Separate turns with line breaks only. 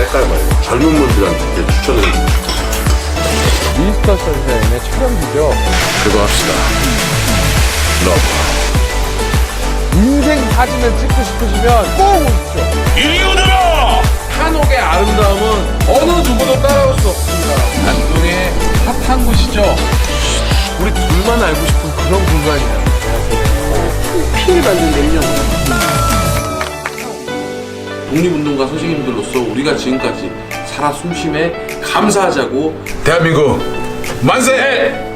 색깔 말이에요. 젊은 분들한테 추천을
미스터 선샤인의 촬영지죠.
그거 합시다. 러브.
인생 사진을 찍고 싶으시면 꼭 오십시오.
이리 오너라!
한옥의 아름다움은 어느 누구도 따라올 수 없습니다. 안동의 핫한 곳이죠. 우리 둘만 알고 싶은 그런 공간이에요.
피를 받는 능력. 독립운동가 선생님들로서 우리가 지금까지 살아 숨쉬에 감사하자고
대한민국 만세!